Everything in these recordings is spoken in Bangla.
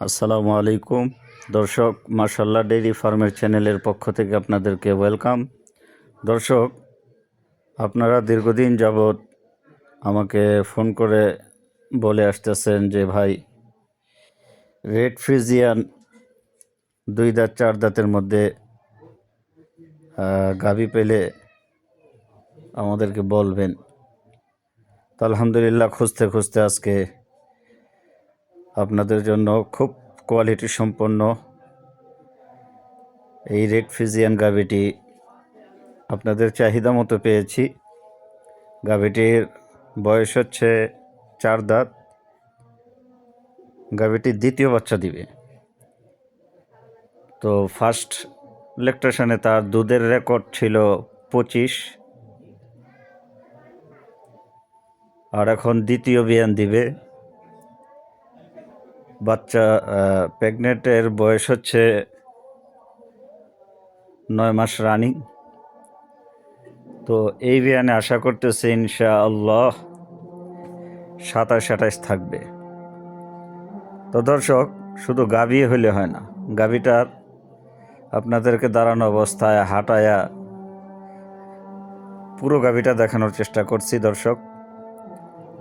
আসসালামু আলাইকুম। দর্শক মার্শাল্লাহ ডেইরি ফার্মের চ্যানেলের পক্ষ থেকে আপনাদেরকে ওয়েলকাম। দর্শক, আপনারা দীর্ঘদিন যাবৎ আমাকে ফোন করে বলে আসতেছেন যে, ভাই, রেড ফ্রিজিয়ান দুই দাঁত, চার দাঁতের মধ্যে গাভি পেলে আমাদেরকে বলবেন। তো আলহামদুলিল্লাহ, খুঁজতে খুঁজতে আজকে আপনাদের জন্য খুব কোয়ালিটি সম্পন্ন এই রেড ফিজিয়ান গাভিটি আপনাদের চাহিদা মতো পেয়েছি। গাভিটির বয়স হচ্ছে চার দাঁত। গাভিটি দ্বিতীয় বাচ্চা দিবে। তো ফার্স্ট ইলেকট্রেশনে তার দুধের রেকর্ড ছিল পঁচিশ। আর এখন দ্বিতীয় বিয়ান দিবে। বাচ্চা প্রেগনেন্টের বয়স হচ্ছে নয় মাস রানিং। তো এই বিয়ানে আশা করতেছে ইনশা আল্লাহ সাতাশ আঠাশ থাকবে। তো দর্শক, শুধু গাভি হলে হয় না গাভিটার আপনাদেরকে দাঁড়ানো অবস্থায় হাঁটায়া পুরো গাভিটা দেখানোর চেষ্টা করছি দর্শক।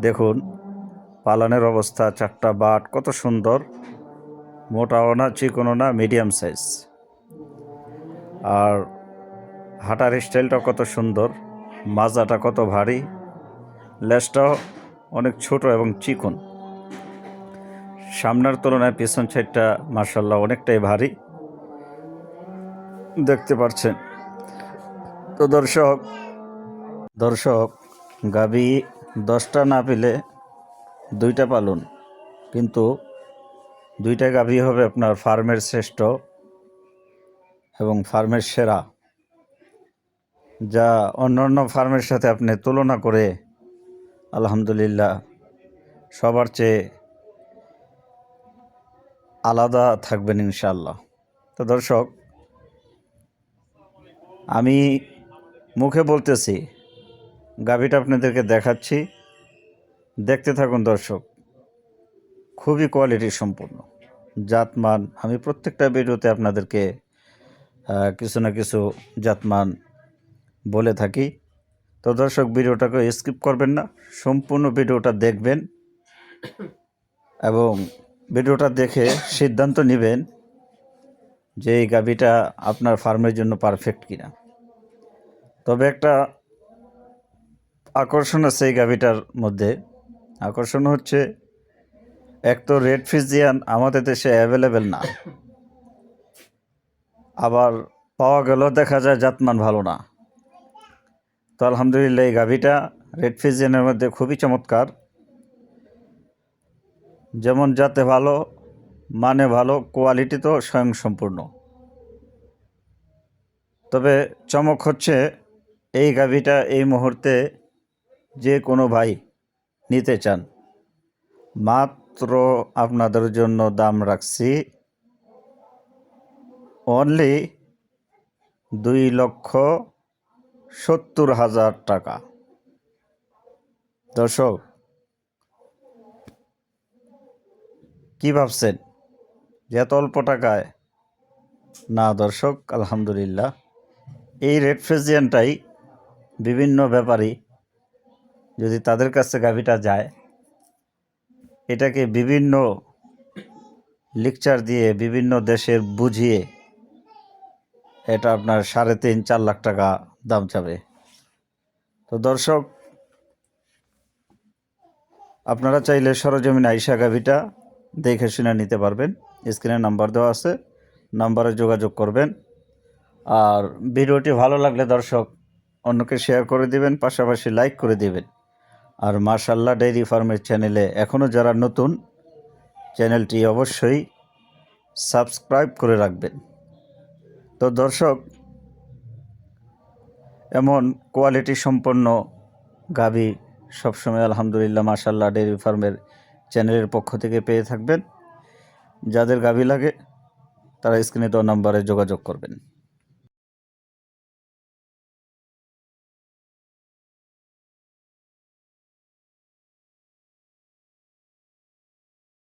দেখুন পালানের অবস্থা, চারটা বাট, কত সুন্দর। মোটাও না, চিকনও না মিডিয়াম সাইজ আর হাঁটার স্টাইলটা কত সুন্দর, মাজাটা কত ভারী লেজটাও অনেক ছোট এবং চিকন। সামনের তুলনায় পিছন সাইডটা মার্শাল্লাহ অনেকটাই ভারী। দেখতে পাচ্ছেন তো দর্শক দর্শক, গাবি দশটা না পেলে দুইটা পালন। কিন্তু দুইটা গাভী হবে আপনার ফার্মের শ্রেষ্ঠ এবং ফার্মের সেরা। যা অন্যান্য ফার্মের সাথে আপনি তুলনা করে আলহামদুলিল্লাহ সবার চেয়ে আলাদা থাকবেন ইনশাল্লাহ তো দর্শক, আমি মুখে বলতেছি, গাভীটা আপনাদেরকে দেখাচ্ছি। দেখতে থাকুন দর্শক, খুবই কোয়ালিটি সম্পূর্ণ। জাতমান, আমি প্রত্যেকটা ভিডিওতে আপনাদেরকে কিছু না কিছু জাতমান বলে থাকি। তো দর্শক, ভিডিওটাকে স্কিপ করবেন না, সম্পূর্ণ ভিডিওটা দেখবেন এবং ভিডিওটা দেখে সিদ্ধান্ত নেবেন যে এই গাভিটা আপনার ফার্মের জন্য পারফেক্ট কিনা। তবে একটা আকর্ষণ আছে এই গাভিটার মধ্যে। আকর্ষণ হচ্ছে, এক তো রেড ফিজিয়ান আমাদের দেশে অ্যাভেলেবেল না। আবার পাওয়া গেলেও দেখা যায় জাতমান ভালো না। তো আলহামদুলিল্লাহ এই গাভিটা রেড ফিজিয়ানের মধ্যে খুবই চমৎকার। যেমন জাতে ভালো মানে ভালো কোয়ালিটি তো স্বয়ংসম্পূর্ণ তবে চমক হচ্ছে এই গাভিটা এই মুহূর্তে যে কোনো ভাই নিতে চান। মাত্র আপনাদের জন্য দাম রাখছি অনলি দুই লক্ষ সত্তর হাজার টাকা। দর্শক, কি ভাবছেন? যে এত অল্প টাকায়? না দর্শক, আলহামদুলিল্লাহ। এই রেড ফ্রেজিয়ানটাই বিভিন্ন ব্যাপারী যদি তাদের কাছে গাভিটা যায়, এটাকে বিভিন্ন লেকচার দিয়ে বিভিন্ন দেশের বুঝিয়ে এটা আপনার সাড়ে তিন, চার লাখ টাকা দাম যাবে তো দর্শক, আপনারা চাইলে সরজমিন আইসা গাভিটা দেখে শুনে নিতে পারবেন। স্ক্রিনে নাম্বার দেওয়া আছে, নাম্বারে যোগাযোগ করবেন। আর ভিডিওটি ভালো লাগলে দর্শক অন্যকে শেয়ার করে দিবেন, পাশাপাশি লাইক করে দিবেন। আর মার্শাল্লাহ ডেইরি ফার্মের চ্যানেলে এখনও যারা নতুন চ্যানেলটি অবশ্যই সাবস্ক্রাইব করে রাখবেন। তো দর্শক, এমন কোয়ালিটি সম্পন্ন গাভি সবসময় আলহামদুলিল্লাহ মার্শাল্লাহ ডেইরি ফার্মের চ্যানেলের পক্ষ থেকে পেয়ে থাকবেন। যাদের গাভি লাগে, তারা স্ক্রিনে দেওয়া নাম্বারে যোগাযোগ করবেন।